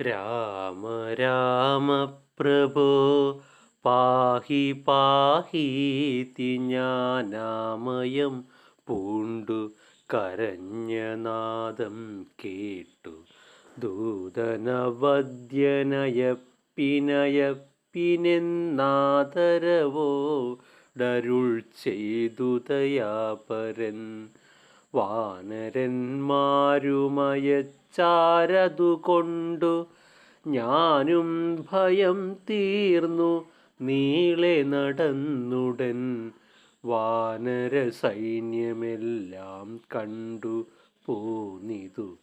രാമ രാമ പ്രഭോ പാഹി പാഹീതി ജ്ഞാനാമയം പൂണ്ടു. പിനയ കേട്ടു. ദൂതനവദ്യനയപ്പിനയപ്പിനെന്നാദരവോടരുൾ ചെയ്തു ദയാപരൻ. വാനരന്മാരുമയച്ചാരതുകൊണ്ടു ഞാനും ഭയം തീർന്നു നീളെ നടന്നുടൻ വാനര സൈന്യമെല്ലാം കണ്ടു പോന്നിതു.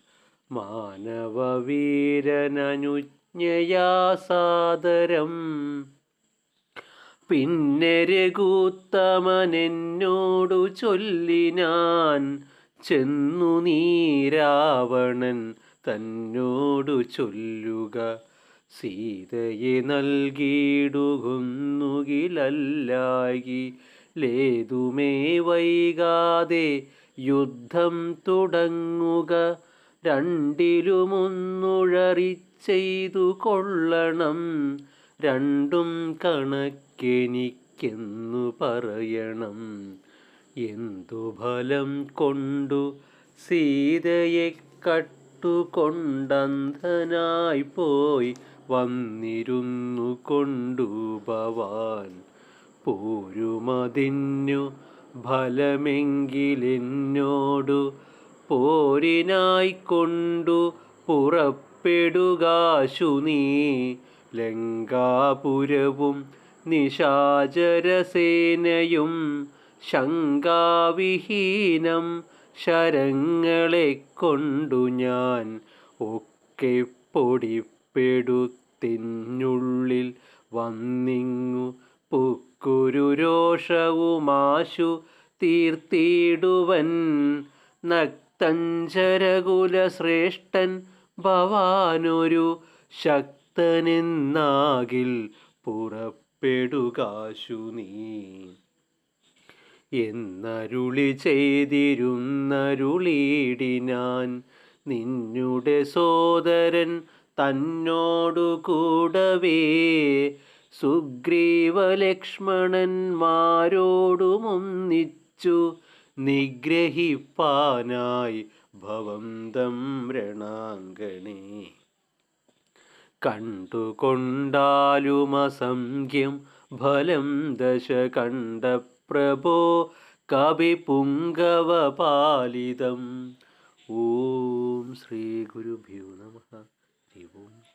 മാനവവീരനനുജ്ഞയാ സാദരം പിന്നെ രഘുത്തമനെന്നോടു ചൊല്ലിനാൻ ചെന്നു നീരാവണൻ തന്നോടു ചൊല്ലുക. സീതയെ നൽകിയിടുകുന്നുകിലല്ലായി. ലേതുമേ വൈകാതെ യുദ്ധം തുടങ്ങുക. രണ്ടിലുമൊന്നുഴറി ചെയ്തു കൊള്ളണം. രണ്ടും കണക്കെനിക്കെന്നു പറയണം. എന്തു ഫലം കൊണ്ടു സീതയെ കട്ടുകൊണ്ടന്ധനായി പോയി വന്നിരുന്നു കൊണ്ടു ഭവാൻ. പോരുമതിന്നു ഫലമെങ്കിലെന്നോടു പോരിനായി കൊണ്ടു പുറപ്പെടുകാശു നീ ലങ്കാപുരവും നിശാചരസേനയും ശങ്കാവിഹീനം ശരങ്ങളെ കൊണ്ടു ഞാൻ ഒക്കെ പൊടിപ്പെടുത്തിനുള്ളിൽ വന്നിങ്ങു. പുക്കുരു രോഷവുമാശു തീർത്തിടുവൻ. നക്തഞ്ചരകുലശ്രേഷ്ഠൻ ഭവാനൊരു ശക്തനെന്നാകിൽ പുറപ്പെടുകാശു നീ. എന്നരുളി ചെയ്തിരുന്നരുളിയിടിനാൻ നിന്നുടെ സോദരൻ തന്നോടു കൂടവേ. സുഗ്രീവലക്ഷ്മണന്മാരോടുമൊന്നിച്ചു നിഗ്രഹിപ്പാനായി ഭവന്തം രണാങ്കണേ. കണ്ടുകൊണ്ടാലുമസംഖ്യം ഫലം ദശ കണ്ട പ്രഭോ കവി പുങ്കവപാലിതം ഓം ശ്രീ ഗുരുഭ്യോ നമ. ഹരി ഓം